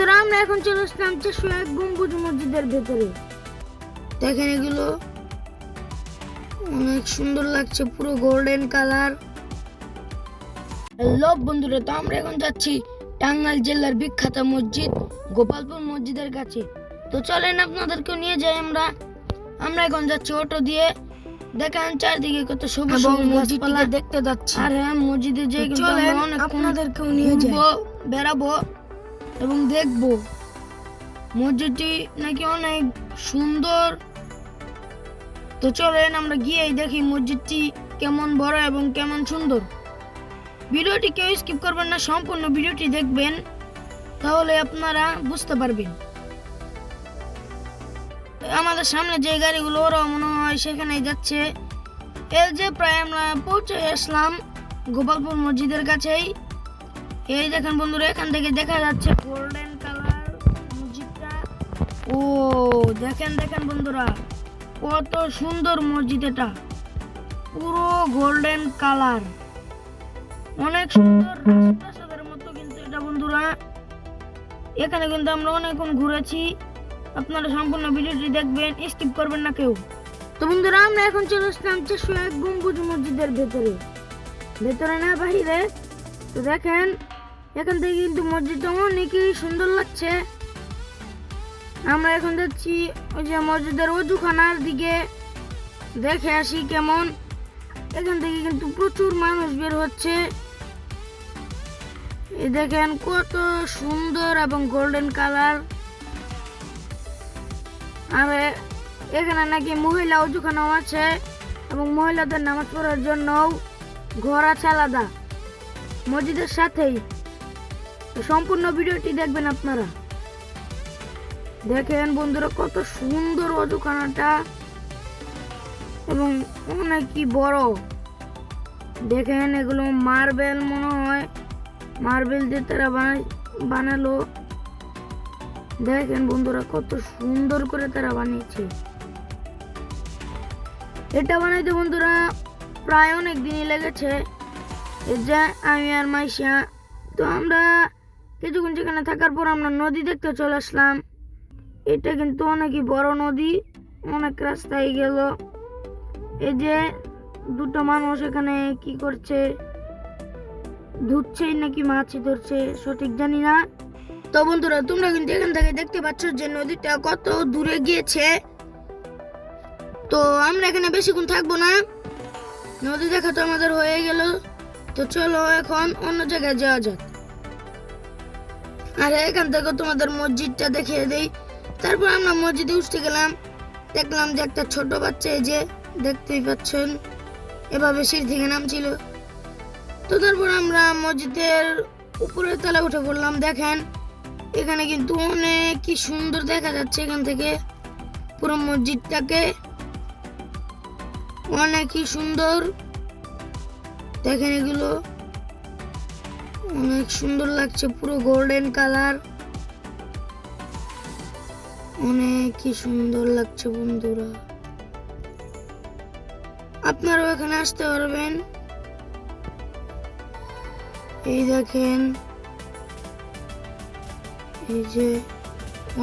বন্ধুরা আমরা এখন চলে আসলাম চারশো এক গম্বুজ মসজিদের ভেতরে। দেখেন এগুলো অনেক সুন্দর লাগছে পুরো গোল্ডেন কালার হ্যালো বন্ধুরা তো আমরা এখন যাচ্ছি টাঙ্গাইল জেলার বিখ্যাত মসজিদ গোপালপুর মসজিদের কাছে। তো চলেন আপনাদেরকেও নিয়ে যাই আমরা। আমরা এখন যাচ্ছি অটো দিয়ে। দেখেন চারদিকে কত সবুজ সবুজ দেখতে যাচ্ছি। আর হ্যাঁ মসজিদে যে আপনাদেরকেও নিয়ে যাই। বেড়াবো। এবং দেখব। মসজিদটি নাকি অনেক সুন্দর। তো চলেন আমরা গিয়েই দেখি মসজিদটি কেমন বড় এবং কেমন সুন্দর। ভিডিওটি কেউ স্কিপ করবেন না, সম্পূর্ণ ভিডিওটি দেখবেন, তাহলে আপনারা বুঝতে পারবেন। আমাদের সামনে যে গাড়িগুলো, ওরাও মনে হয় সেখানেই যাচ্ছে। এই যে প্রায় আমরা পৌঁছে আসলাম গোপালপুর মসজিদের কাছেই। এই দেখেন বন্ধুরা, এখান থেকে দেখা যাচ্ছে গোল্ডেন কালার মসজিদটা। ও, দেখেন দেখেন বন্ধুরা, কত সুন্দর মসজিদ এটা। পুরো গোল্ডেন কালার অনেক সুন্দর রাজপ্রাসাদের মতো কিন্তু এটা বন্ধুরা। এখানে কিন্তু আমরা অনেকক্ষণ ঘুরেছি। আপনারা সম্পূর্ণ ভিডিওটি দেখবেন স্কিপ করবেন না কেউ। তো বন্ধুরা, আমরা এখন চলে আসলাম চারশো এক গম্বুজ মসজিদের ভেতরে। ভেতরে না বাহিরে তো দেখেন এখান থেকে কিন্তু মসজিদটা অনেকই সুন্দর লাগছে। আমরা এখন যাচ্ছি ওই যে মসজিদের অজুখানার দিকে। দেখে আসি কেমন। এখান থেকে কিন্তু প্রচুর মানুষ বের হচ্ছে। এই দেখেন কত সুন্দর এবং গোল্ডেন কালার আর, এখানে নাকি মহিলা অজুখানাও আছে এবং মহিলাদের নামাজ পড়ার জন্যও ঘর আছে আলাদা। মসজিদের সাথেই। তো সম্পূর্ণ ভিডিওটি দেখবেন আপনারা। দেখেন বন্ধুরা, কত সুন্দর অজুখানাটা এবং অনেকই বড়। দেখেন এগুলো মার্বেল মনে হয়, মার্বেল দিয়ে তারা বানালো। দেখেন বন্ধুরা, কত সুন্দর করে তারা বানিয়েছে। এটা বানাইতে বন্ধুরা প্রায় অনেক দিনই লেগেছে। যা আমি আর মাইশা, তো আমরা কিছুক্ষণ সেখানে থাকার পর আমরা নদী দেখতে চলে আসলাম। এটা কিন্তু অনেকই বড় নদী, অনেক রাস্তায় গেল। এই যে দুটো মানুষ এখানে কি করছে? ধুচ্ছেই নাকি মাছই ধরছে, সঠিক জানি না। তো বন্ধুরা, তোমরা কিন্তু এখান থেকে দেখতে পাচ্ছ যে নদীটা কত দূরে গিয়েছে। তো আমরা এখানে বেশিক্ষণ থাকব না। নদী দেখা তো আমাদের হয়ে গেল। তো চলো এখন অন্য জায়গায় যাওয়া যাক। আর এখান থেকে তোমাদের মসজিদটা দেখিয়ে দেই। তারপর আমরা মসজিদে উঠতে গেলাম। দেখলাম যে একটা ছোট বাচ্চা এই যে, দেখতেই পাচ্ছেন, এভাবে সিঁড়ি থেকে নামছিল। তো তারপর আমরা মসজিদের উপরের তলায় উঠে পড়লাম। দেখেন, এখানে কিন্তু অনেক কি সুন্দর দেখা যাচ্ছে এখান থেকে। পুরো মসজিদটাকে অনেকই সুন্দর। দেখেন এগুলো। অনেক সুন্দর লাগছে, পুরো গোল্ডেন কালার অনেকই সুন্দর লাগছে বন্ধুরা। আপনারাও এখানে আসতে পারবেন। এই দেখেন, এই যে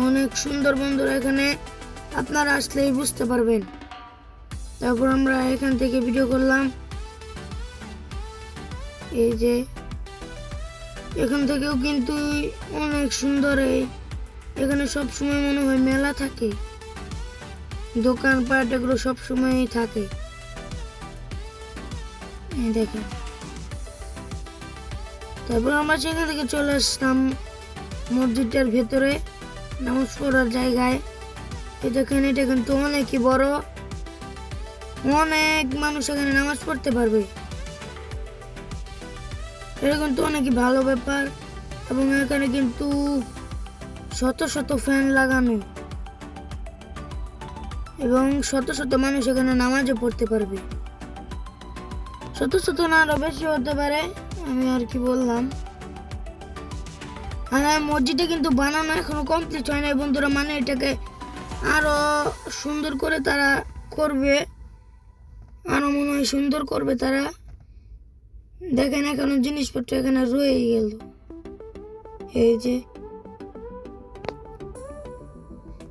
অনেক সুন্দর বন্ধুরা এখানে। আপনারা আসলেই বুঝতে পারবেন। তারপর আমরা এখান থেকে ভিডিও করলাম। এই যে এখান থেকেও কিন্তু অনেক সুন্দর এই। এখানে সব সময় মনে হয় মেলা থাকে। দোকানপাট এগুলো সব সময়ই থাকে দেখেন। তারপর আমরা সেখান থেকে চলে আসলাম মসজিদটার ভেতরে, নামাজ পড়ার জায়গায়। এই দেখেন, এটা কিন্তু অনেকই বড়। অনেক মানুষ এখানে নামাজ পড়তে পারবে। এটা কিন্তু অনেকই ভালো ব্যাপার এবং এখানে কিন্তু শত শত ফ্যান লাগানো এবং শত শত মানুষ এখানে নামাজও পড়তে পারবে। শত শত না, আরও বেশি হতে পারে, আমি আর কি বললাম। আর মসজিদটা কিন্তু বানানো এখনও কমপ্লিট হয় না বন্ধুরা মানে এটাকে আরও সুন্দর করে তারা করবে। আরও মনে হয় সুন্দর করবে তারা। দেখেন এখনও জিনিসপত্র এখানে রয়ে গেল। এই যে।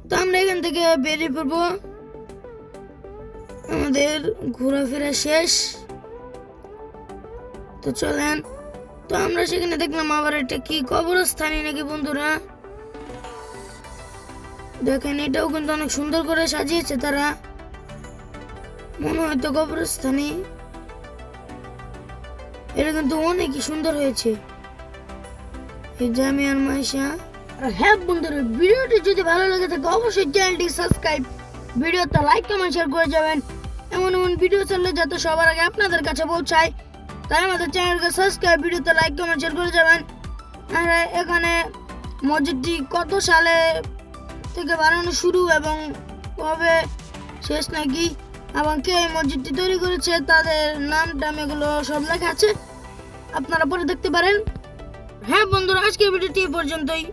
তো আমরা এখান থেকে বেরিয়ে পড়ব। আমাদের ঘোরাফেরা শেষ। তো চলেন। তো আমরা সেখানে দেখলাম আবার এটা কি কবরস্থানই নাকি বন্ধুরা। দেখেন এটাও কিন্তু অনেক সুন্দর করে সাজিয়েছে তারা। মনে হয় তো কবরস্থানই। এটা কিন্তু অনেকই সুন্দর হয়েছে। এই জামিয়ার মাইশা। আর হ্যাঁ বন্ধুরা ভিডিওটি যদি ভালো লাগে থাকে, অবশ্যই চ্যানেলটি সাবস্ক্রাইব, ভিডিওতে লাইক, কমেন্ট শেয়ার করে যাবেন। এমন এমন ভিডিও চাইলে যাতে সবার আগে আপনাদের কাছে পৌঁছায়। তাই আমাদের চ্যানেলকে সাবস্ক্রাইব, ভিডিওতে লাইক, কমেন্ট শেয়ার করে যাবেন। আর এখানে মসজিদটি কত সালে থেকে বানানো শুরু এবং কবে শেষ নাকি? এবং কে এই মসজিদটি তৈরি করেছে, তাদের নাম টাম এগুলো সব লেখা আছে। আপনারা পরে দেখতে পারেন। হ্যাঁ বন্ধুরা, আজকের ভিডিওটি পর্যন্তই।